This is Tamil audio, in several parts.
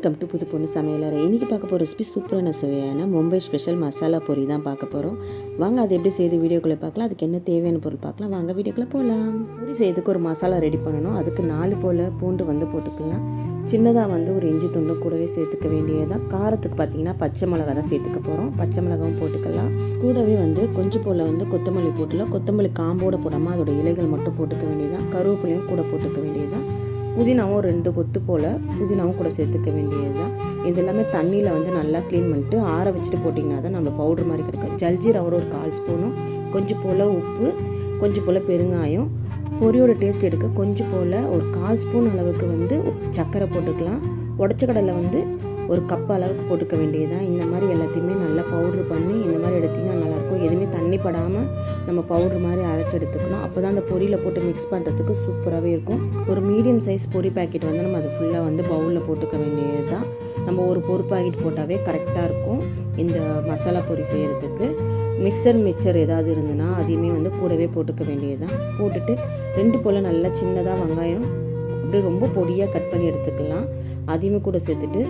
வெல்கம் டு புது பொண்ணு சமையலறை. இன்றைக்கி பார்க்க போகிற ரெசிபி சூப்பரான சுவையான மும்பை ஸ்பெஷல் மசாலா பொரி தான் பார்க்க போகிறோம் வாங்க அது எப்படி செய்து வீடியோக்குள்ளே பார்க்கலாம். அதுக்கு என்ன தேவையான பொருள் பார்க்கலாம். வாங்க வீடியோக்குள்ளே போகலாம் பொரி செய்யறதுக்கு ஒரு மசாலா ரெடி பண்ணணும். அதுக்கு நாலு போல் பூண்டு வந்து போட்டுக்கலாம். சின்னதாக வந்து ஒரு இஞ்சி துண்டு கூடவே சேர்த்துக்க வேண்டியதான் காரத்துக்கு பார்த்தீங்கன்னா பச்சை மிளகா தான் சேர்த்துக்க போகிறோம் பச்சை மிளகாவும் போட்டுக்கலாம். கூடவே வந்து கொஞ்சம் போல் வந்து கொத்தமல்லி போட்டுலாம் கொத்தமல்லி காம்போட போடாமல் அதோட இலைகள் மட்டும் போட்டுக்க வேண்டியதான் கருவேப்பிலையும் கூட போட்டுக்க வேண்டியதான் புதினாவும் ரெண்டு கொத்து போல் புதினாவும் கூட சேர்த்துக்க வேண்டியது தான் இது எல்லாமே தண்ணியில் வந்து நல்லா க்ளீன் பண்ணிட்டு ஆற வச்சுட்டு போட்டிங்கன்னா தான் நம்ம பவுடர் மாதிரி கிடைக்கும். ஜல்ஜீரா ஒரு கால் ஸ்பூனும் கொஞ்சம் போல் உப்பு கொஞ்சம் போல் பெருங்காயம் பொரியோட டேஸ்ட் எடுக்க கொஞ்சம் போல் ஒரு கால் ஸ்பூன் அளவுக்கு வந்து சர்க்கரை போட்டுக்கலாம். உடச்ச கடலை வந்து ஒரு கப் அளவுக்கு போட்டுக்க வேண்டியதுதான். இந்த மாதிரி எல்லாத்தையுமே நல்லா பவுட்ரு பண்ணி இந்த மாதிரி எடுத்திங்கன்னா நல்லாயிருக்கும். எதுவுமே தண்ணி படாமல் நம்ம பவுட்ரு மாதிரி அரைச்சி எடுத்துக்கணும். அப்போ தான் அந்த பொரியில் போட்டு மிக்ஸ் பண்ணுறதுக்கு சூப்பராகவே இருக்கும். ஒரு மீடியம் சைஸ் பொரி பேக்கெட் வந்து நம்ம அதை ஃபுல்லாக வந்து பவுலில் போட்டுக்க வேண்டியது தான் நம்ம ஒரு பொரி பாக்கெட் போட்டாவே கரெக்டாக இருக்கும். இந்த மசாலா பொரி செய்கிறதுக்கு மிக்சர் மிக்சர் ஏதாவது இருந்ததுன்னா அதையுமே வந்து கூடவே போட்டுக்க வேண்டியது தான் போட்டுட்டு ரெண்டு போல் நல்லா சின்னதாக வெங்காயம் அப்படியே ரொம்ப பொடியாக கட் பண்ணி எடுத்துக்கலாம். அதையுமே கூட சேர்த்துட்டு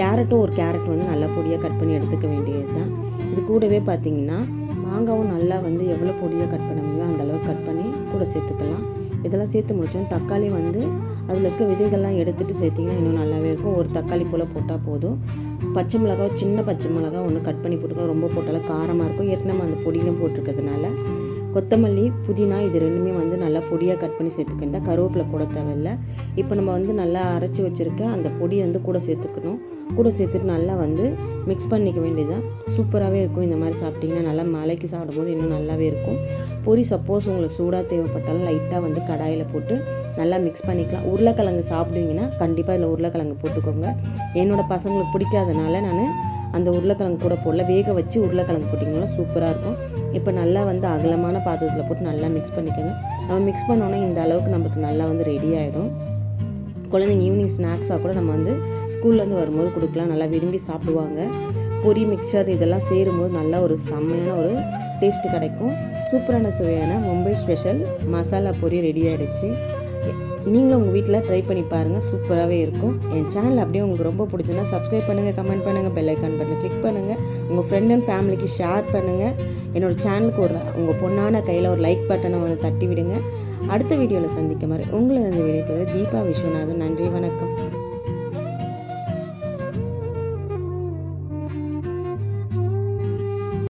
கேரட்டும் ஒரு கேரட் வந்து நல்லா பொடியாக கட் பண்ணி எடுத்துக்க வேண்டியது தான் இது கூடவே பார்த்தீங்கன்னா மாங்காவும் நல்லா வந்து எவ்வளோ பொடியாக கட் பண்ண முடியும் அந்தளவுக்கு கட் பண்ணி கூட சேர்த்துக்கலாம். இதெல்லாம் சேர்த்து முடிச்சோம். தக்காளி வந்து அதில் இருக்க விதைகள்லாம் எடுத்துகிட்டு சேர்த்திங்கன்னா இன்னும் நல்லாவே இருக்கும். ஒரு தக்காளி போல் போட்டால் போதும். பச்சை மிளகா சின்ன பச்சை மிளகா ஒன்று கட் பண்ணி போட்டுக்கலாம் ரொம்ப போட்டாலும் காரமாக இருக்கும். ஏற்கனவே அந்த பொடியிலும் போட்டிருக்கிறதுனால. கொத்தமல்லி புதினா இது ரெண்டுமே வந்து நல்லா பொடியாக கட் பண்ணி சேர்த்துக்கிட்டா கருவேப்பிலை போட தேவையில்லை. இப்போ நம்ம வந்து நல்லா அரைச்சி வச்சுருக்க அந்த பொடியை வந்து கூட சேர்த்துக்கணும். கூட சேர்த்துட்டு நல்லா வந்து மிக்ஸ் பண்ணிக்க வேண்டியதுதான் சூப்பராகவே இருக்கும். இந்த மாதிரி சாப்பிட்டிங்கன்னா நல்லா மலைக்கு சாப்பிடும்போது இன்னும் நல்லாவே இருக்கும். பொரி சப்போஸ் உங்களுக்கு சூடாக தேவைப்பட்டாலும் லைட்டாக வந்து கடாயில் போட்டு நல்லா மிக்ஸ் பண்ணிக்கலாம். உருளைக்கிழங்கு சாப்பிடுவீங்கன்னா கண்டிப்பாக இதில் உருளைக்கிழங்கு போட்டுக்கோங்க. என்னோடய பசங்களுக்கு பிடிக்காதனால நான் அந்த உருளைக்கிழங்கு கூட போடல. வேக வச்சு உருளைக்கிழங்கு போட்டிங்கன்னா சூப்பராக இருக்கும். இப்போ நல்லா வந்து அகலமான பாத்திரத்தில் போட்டு நல்லா மிக்ஸ் பண்ணிக்கோங்க. நம்ம மிக்ஸ் பண்ணோன்னா இந்த அளவுக்கு நம்மளுக்கு நல்லா வந்து ரெடி ஆகிடும் குழந்தைங்க ஈவினிங் ஸ்நாக்ஸாக கூட நம்ம வந்து ஸ்கூல்லேருந்து வரும்போது கொடுக்கலாம். நல்லா விரும்பி சாப்பிடுவாங்க. பொரி மிக்சர் இதெல்லாம் சேரும்போது நல்லா ஒரு செம்மையான ஒரு டேஸ்ட் கிடைக்கும். சூப்பரான சுவையான மும்பை ஸ்பெஷல் மசாலா பொரி ரெடி ஆகிடுச்சு நீங்களும் உங்கள் வீட்டில் ட்ரை பண்ணி பாருங்கள் சூப்பராகவே இருக்கும். என் சேனல் அப்படியே உங்களுக்கு ரொம்ப பிடிச்சுன்னா சப்ஸ்கிரைப் பண்ணுங்கள் கமெண்ட் பண்ணுங்கள் பெல் ஐக்கான் பண்ணுங்கள் கிளிக் பண்ணுங்கள் உங்கள் ஃப்ரெண்ட் அண்ட் ஃபேமிலிக்கு ஷேர் பண்ணுங்கள் என்னோடய சேனலுக்கு ஒரு உங்கள் பொண்ணான கையில் ஒரு லைக் பட்டனை ஒன்று தட்டி விடுங்க அடுத்த வீடியோவில் சந்திக்க மாதிரி உங்களை இருந்து விடைபெறுவது தீபா விஸ்வநாதன். நன்றி வணக்கம்.